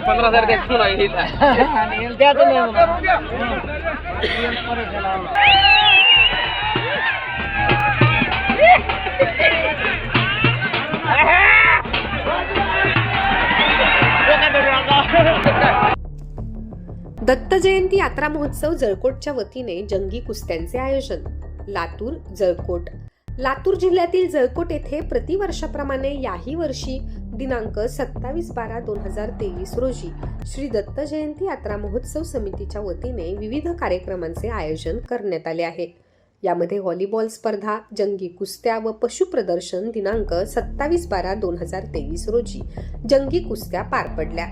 पंधरा हजार द्यायचं नाही. दत्त जयंती यात्रा महोत्सव जळकोटच्या वतीने जंगी कुस्त्यांचे आयोजन. लातूर जळकोट. लातूर जिल्ह्यातील जळकोट येथे प्रतिवर्षाप्रमाणे याही वर्षी दिनांक सत्तावीस बारा दोन हजार तेवीस रोजी श्री दत्त जयंती यात्रा महोत्सव समितीच्या वतीने विविध कार्यक्रमांचे आयोजन करण्यात आले आहे. यामध्ये व्हॉलीबॉल स्पर्धा जंगी कुस्त्या व पशु प्रदर्शन दिनांक सत्तावीस बारा दोन हजार तेवीस रोजी जंगी कुस्त्या पार पडल्या.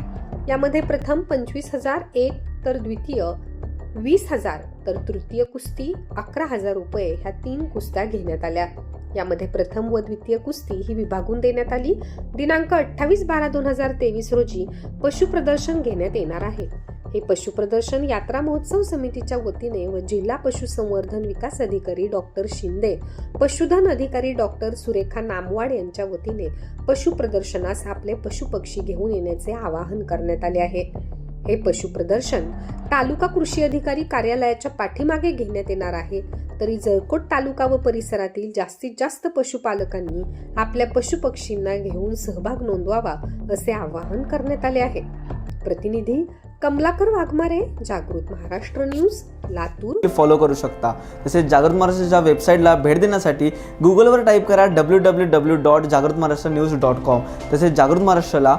यामध्ये प्रथम पंचवीस हजार एक तर द्वितीय वीस हजार तर तृतीय कुस्ती अकरा हजार रुपये ह्या तीन कुस्त्या घेण्यात आल्या. यामध्ये प्रथम व द्वितीय कुस्ती ही विभागून देण्यात आली. दिनांक अठ्ठावीस बारा दोन हजार तेवीस रोजी पशु प्रदर्शन घेण्यात येणार आहे. हे पशु प्रदर्शन यात्रा महोत्सव समितीच्या वतीने व जिल्हा पशुसंवर्धन विकास अधिकारी डॉक्टर शिंदे पशुधन अधिकारी डॉक्टर सुरेखा नामवाड यांच्या वतीने पशु प्रदर्शनास आपले पशुपक्षी घेऊन येण्याचे आवाहन करण्यात आले आहे. हे पशु प्रदर्शन तालुका कृषी अधिकारी कार्यालयाच्या पाठीमागे घेण्यात येणार आहे. तरी जळकोट तालुका व परिसरातील जास्तीत जास्त पशुपालकांनी आपल्या पशुपक्षींना घेऊन सहभाग नोंदवावा असे आवाहन करण्यात आले आहे. प्रतिनिधी कमलाकर वाघमारे जागृत महाराष्ट्र न्यूज लातूर. फॉलो करू शकता. तसेच जागृत महाराष्ट्राच्या वेबसाईटला भेट देण्यासाठी गुगलवर टाईप करा डब्ल्यू डब्ल्यू डब्ल्यू डॉट जागृत महाराष्ट्र न्यूज डॉट कॉम तसेच जागृत महाराष्ट्राला